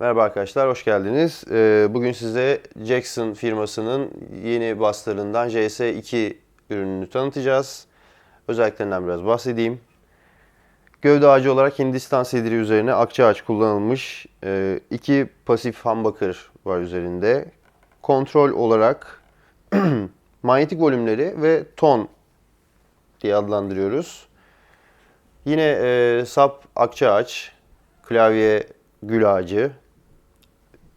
Merhaba arkadaşlar, hoş geldiniz. Ee, Bugün size Jackson firmasının yeni baslarından JS2 ürününü tanıtacağız. Özelliklerinden biraz bahsedeyim. Gövde ağacı olarak Hindistan sediri üzerine akça ağaç kullanılmış. Ee, iki pasif humbucker var üzerinde. Kontrol olarak manyetik volümleri ve ton diye adlandırıyoruz. Yine e, sap akça ağaç, klavye gül ağacı,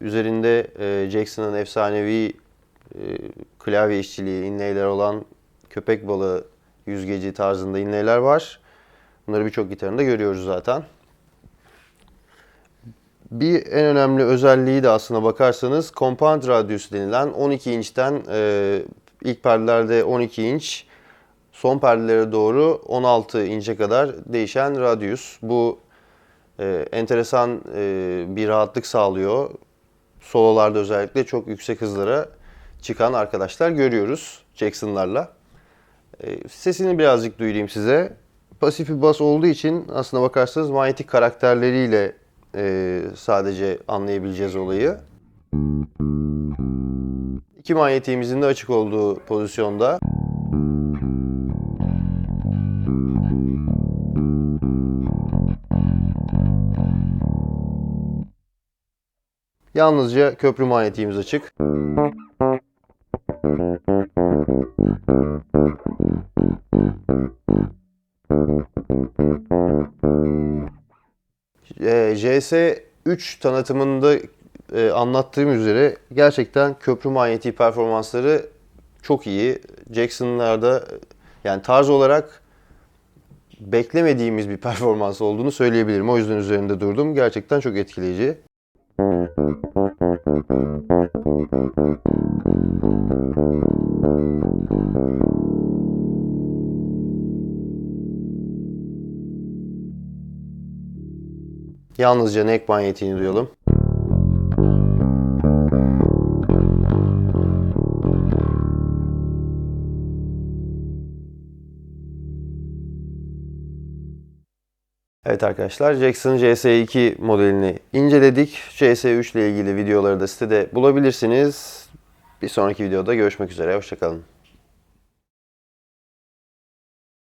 Üzerinde e, Jackson'ın efsanevi e, klavye işçiliği, inleyler olan köpek balığı yüzgeci tarzında inleyler var. Bunları birçok gitarında görüyoruz zaten. Bir en önemli özelliği de aslına bakarsanız compound radyüsü denilen 12 inçten e, ilk perdelerde 12 inç, son perdelere doğru 16 inçe kadar değişen radyüs. Bu e, enteresan e, bir rahatlık sağlıyor sololarda özellikle çok yüksek hızlara çıkan arkadaşlar görüyoruz Jackson'larla. E, sesini birazcık duyurayım size. Pasif bir bas olduğu için aslına bakarsanız manyetik karakterleriyle e, sadece anlayabileceğiz olayı. İki manyetiğimizin de açık olduğu pozisyonda. Yalnızca köprü manyetiğimiz açık. Ee, JS3 tanıtımında e, anlattığım üzere gerçekten köprü manyetiği performansları çok iyi. Jackson'larda yani tarz olarak beklemediğimiz bir performans olduğunu söyleyebilirim. O yüzden üzerinde durdum. Gerçekten çok etkileyici. Yalnızca neck manyetiğini duyalım. Evet arkadaşlar Jackson CS2 modelini inceledik. CS3 ile ilgili videoları da sitede bulabilirsiniz. Bir sonraki videoda görüşmek üzere. Hoşçakalın.